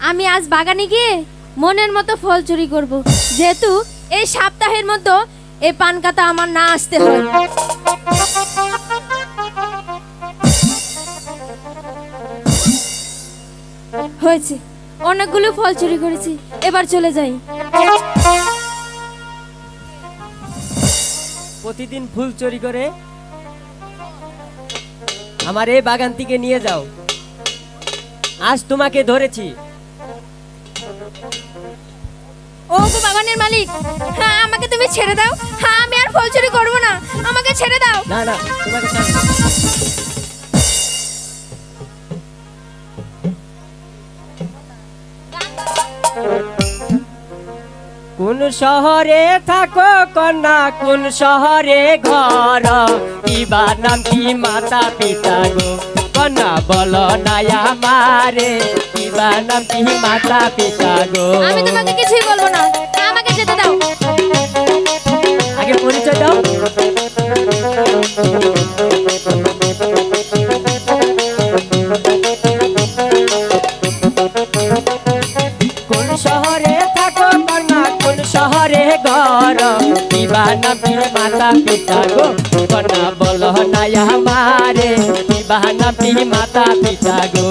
আমি আজ বাগানে গিয়ে মনের মতো ফল চুরি করব। যেহেতু এই সপ্তাহের মতো এই পানকাতা আমার না আসতে হয়। হয়েছে। অনেকগুলো ফল চুরি করেছি। এবার চলে যাই। প্রতিদিন ফুল চুরি করে আমার এই বাগান থেকে নিয়ে যাও। আজ তোমাকে ধরেছি। ও গো বাগানের মালিক হ্যাঁ আমাকে তুমি ছেড়ে দাও। হ্যাঁ আমি আর ফল চুরি করব না আমাকে ছেড়ে দাও। না না তোমাকে কোন শহরে থাকো কন্যা কোন শহরে ঘর? কিবা নাম কি মাতা পিতা গো? কন্যা বলো না আমারে। নাম কি মাতা পিতা গো। আমি তোমাকে কিছুই বলব না। আমাকে যেতে দাও। আগে পরিচয় দাও। কোন শহরে থাকো কন্যা কোন শহরে ঘর? দিবা নামি মাতা পিতা গো? কন্যা বল না আমারে দিবা নামি মাতা পিতা গো?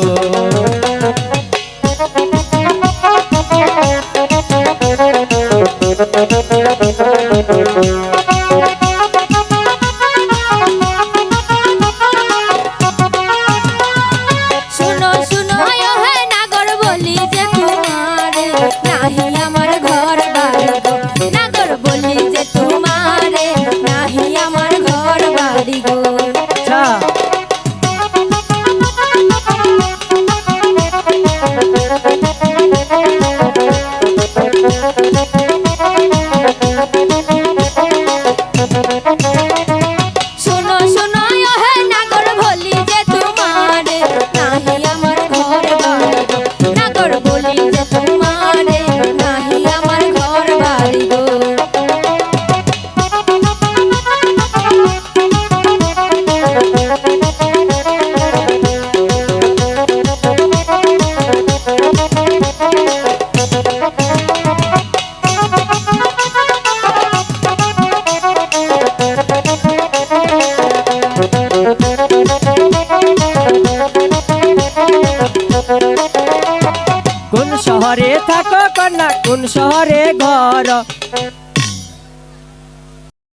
কোন শহরে থাকো কন্যা কোন শহরে ঘর?